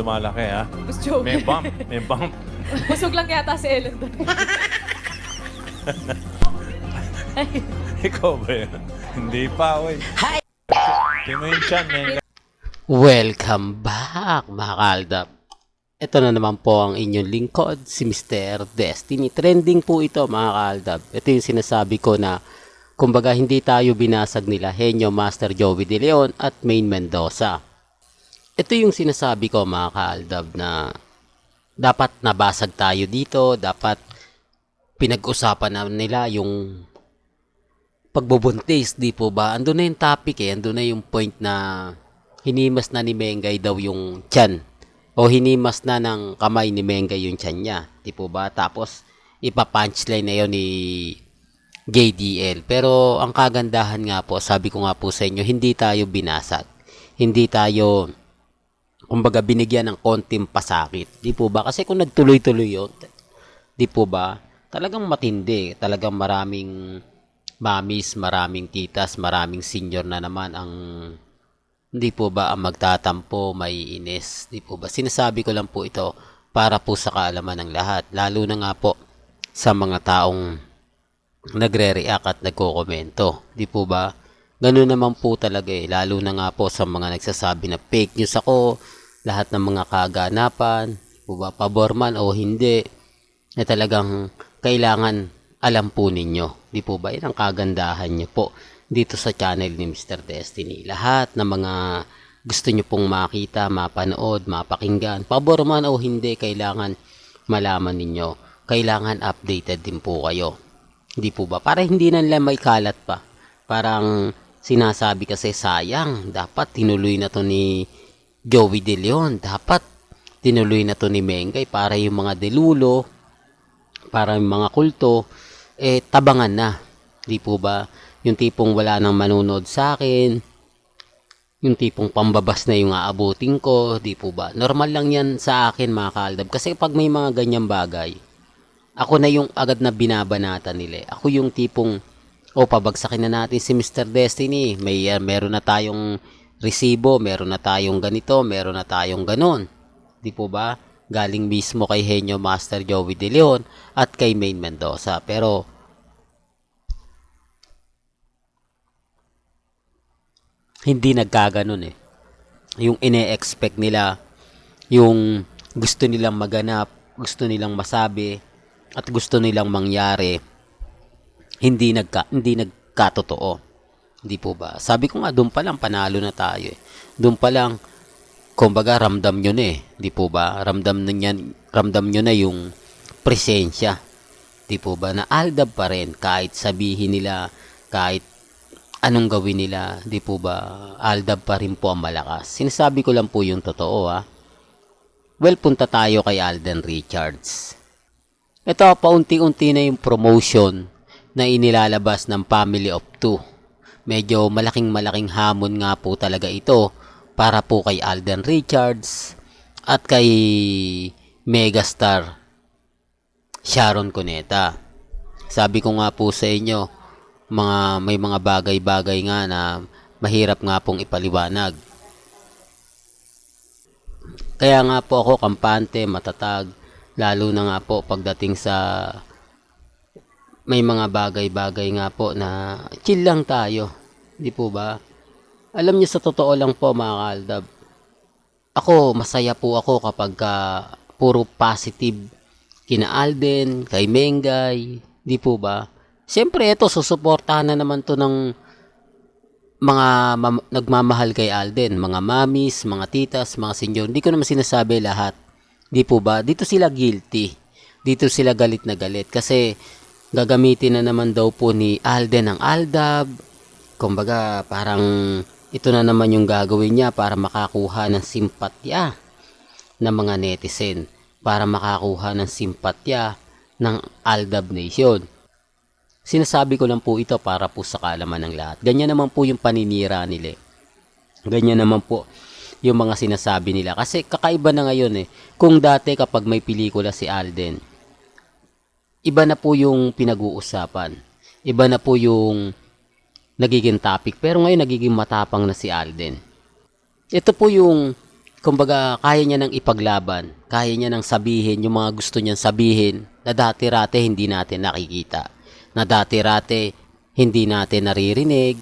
Lumalaki ha. Mas joke. May bump. May bump. Busog lang yata si Ellen doon. Ikaw ba yan? Hindi pa, oy. Hi! Mo yung chan, men. Welcome back mga kaaldap. Ito na naman po ang inyong lingkod, si Mr. Destiny. Trending po ito mga kaaldap. Ito yung sinasabi ko na kumbaga hindi tayo binasag nila Henyo Master Joey De Leon at Main Mendoza. Ito yung sinasabi ko mga kaaldab na dapat nabasag tayo dito, dapat pinag-usapan na nila yung pagbubuntis, di po ba? Ando na yung topic eh, ando na yung point na hinimas na ni Mengay daw yung tiyan. O hinimas na ng kamay ni Mengay yung tiyan niya, di po ba? Tapos ipa-punchline na yun ni JDL. Pero ang kagandahan nga po, sabi ko nga po sa inyo, hindi tayo binasag. Hindi tayo kumbaga binigyan ng konting pasakit. Di po ba? Kasi kung nagtuloy-tuloy yun, di po ba? Talagang matindi. Talagang maraming mamis, maraming titas, maraming senior na naman ang hindi po ba ang magtatampo, may inis. Di po ba? Sinasabi ko lang po ito para po sa kaalaman ng lahat. Lalo na nga po sa mga taong nagre-react at nagko-komento. Di po ba? Ganun naman po talaga eh. Lalo na nga po sa mga nagsasabi na fake news ako, lahat ng mga kaganapan, pabor man o hindi, na talagang kailangan alam po ninyo. Di po ba? Yan ang kagandahan nyo po dito sa channel ni Mr. Destiny. Lahat ng mga gusto nyo pong makita, mapanood, mapakinggan, pabor man o hindi, kailangan malaman ninyo. Kailangan updated din po kayo. Hindi po ba? Para hindi na nila may kalat pa. Parang sinasabi kasi sayang, dapat tinuloy na to ni Joey De Leon. Dapat tinuloy na to ni Mengay para yung mga delulo, para yung mga kulto, eh tabangan na. Di po ba? Yung tipong wala nang manunod sa akin, yung tipong pambabas na yung aabutin ko, di po ba? Normal lang yan sa akin mga kaaldab. Kasi pag may mga ganyang bagay, ako na yung agad na binabanata nila. eh. Ako yung tipong, o pabagsakin na natin si Mr. Destiny. May, uh, meron na tayong resibo, meron na tayong ganito, meron na tayong ganon. Di po ba? Galing mismo kay Henyo Master Joey De Leon at kay Main Mendoza. Pero, hindi nagkaganon eh. Yung ine-expect nila, yung gusto nilang maganap, gusto nilang masabi, at gusto nilang mangyari, hindi nagka hindi nagkatotoo. Hindi po ba? Sabi ko nga doon pa lang panalo na tayo eh. Doon pa lang kumbaga ramdam nyo na eh. Di po ba? Ramdam na yan, ramdam nyo na yung presensya. Di po ba? Na aldab pa rin kahit sabihin nila, kahit anong gawin nila, di po ba? Aldab pa rin po ang malakas. Sinasabi ko lang po yung totoo ha. Well, punta tayo kay Alden Richards. Ito, paunti-unti na yung promotion na inilalabas ng Family of Two. Medyo malaking malaking hamon nga po talaga ito para po kay Alden Richards at kay megastar Sharon Cuneta. Sabi ko nga po sa inyo, mga may mga bagay-bagay nga na mahirap nga pong ipaliwanag. Kaya nga po ako kampante, matatag, lalo na nga po pagdating sa may mga bagay-bagay nga po na chill lang tayo. Di po ba? Alam niyo sa totoo lang po mga kaaldab, ako masaya po ako kapag ka puro positive kina Alden, kay Mengay, di po ba? Siyempre ito susuportahan na naman to ng mga mam- nagmamahal kay Alden, mga mamis, mga titas, mga senyor. Hindi ko naman sinasabi lahat. Di po ba? Dito sila guilty. Dito sila galit na galit kasi gagamitin na naman daw po ni Alden ang Aldab. Kumbaga, parang ito na naman yung gagawin niya para makakuha ng simpatya ng mga netizen. Para makakuha ng simpatya ng Aldab Nation. Sinasabi ko lang po ito para po sa kaalaman ng lahat. Ganyan naman po yung paninira nila. eh. Ganyan naman po yung mga sinasabi nila. Kasi kakaiba na ngayon eh. Kung dati kapag may pelikula si Alden, iba na po yung pinag-uusapan. Iba na po yung nagiging topic. Pero ngayon nagiging matapang na si Alden. Ito po yung kumbaga, kaya niya nang ipaglaban. Kaya niya nang sabihin yung mga gusto niyang sabihin na dati-rate hindi natin nakikita. Na dati-rate hindi natin naririnig,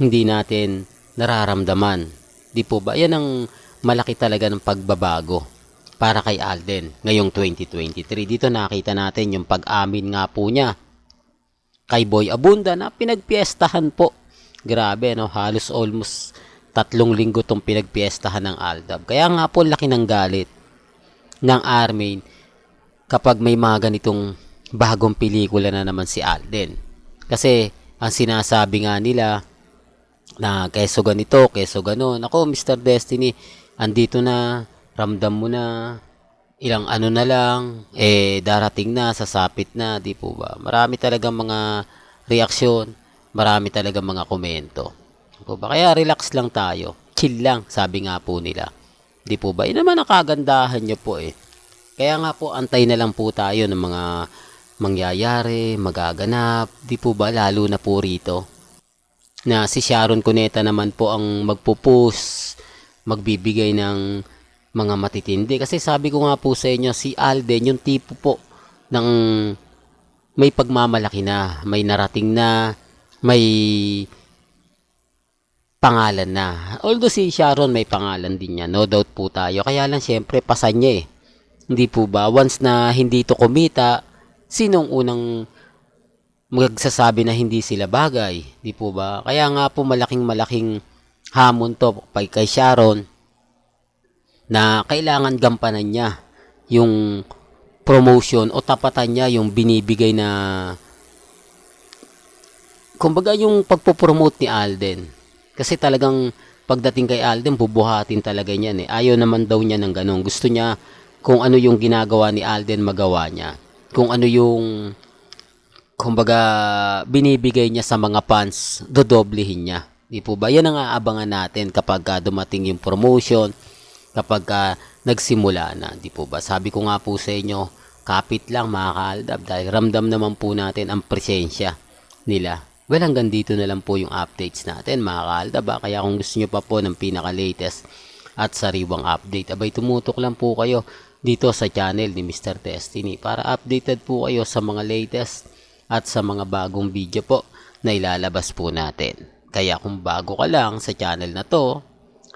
hindi natin nararamdaman. Di po ba? Yan ang malaki talaga ng pagbabago para kay Alden ngayong 2023. Dito nakita natin yung pag-amin nga po niya kay Boy Abunda na pinagpiestahan po. Grabe, no? Halos almost tatlong linggo tong pinagpiestahan ng Aldab. Kaya nga po laki ng galit ng Armin kapag may mga ganitong bagong pelikula na naman si Alden. Kasi ang sinasabi nga nila na keso ganito, keso ganon. Ako, Mr. Destiny, andito na, ramdam mo na, ilang ano na lang, eh, darating na, sasapit na, di po ba? Marami talaga mga reaksyon, marami talaga mga komento. Di po ba? Kaya relax lang tayo, chill lang, sabi nga po nila. Di po ba? Yun naman ang kagandahan nyo po eh. Kaya nga po, antay na lang po tayo ng mga mangyayari, magaganap, di po ba? Lalo na po rito na si Sharon Cuneta naman po ang magpupus, magbibigay ng mga matitindi. Kasi sabi ko nga po sa inyo, si Alden, yung tipo po ng may pagmamalaki na, may narating na, may pangalan na. Although si Sharon may pangalan din niya, no doubt po tayo. Kaya lang syempre pasan niya eh. Hindi po ba? Once na hindi to kumita, sinong unang magsasabi na hindi sila bagay, di po ba? Kaya nga po malaking malaking hamon to kay kay Sharon na kailangan gampanan niya yung promotion o tapatan niya yung binibigay na kumbaga yung pagpo-promote ni Alden. Kasi talagang pagdating kay Alden, bubuhatin talaga niyan eh. Ayaw naman daw niya ng ganun. Gusto niya kung ano yung ginagawa ni Alden magawa niya. Kung ano yung kumbaga binibigay niya sa mga fans, dodoblehin niya. Di po ba? Yan ang aabangan natin kapag ah, dumating yung promotion, kapag ah, nagsimula na. Di po ba? Sabi ko nga po sa inyo, kapit lang mga kaaldab dahil ramdam naman po natin ang presensya nila. Well, hanggang dito na lang po yung updates natin mga kaaldab. ah. Kaya kung gusto nyo pa po ng pinaka-latest at sariwang update, abay tumutok lang po kayo dito sa channel ni Mr. Destiny para updated po kayo sa mga latest at sa mga bagong video po na ilalabas po natin. Kaya kung bago ka lang sa channel na to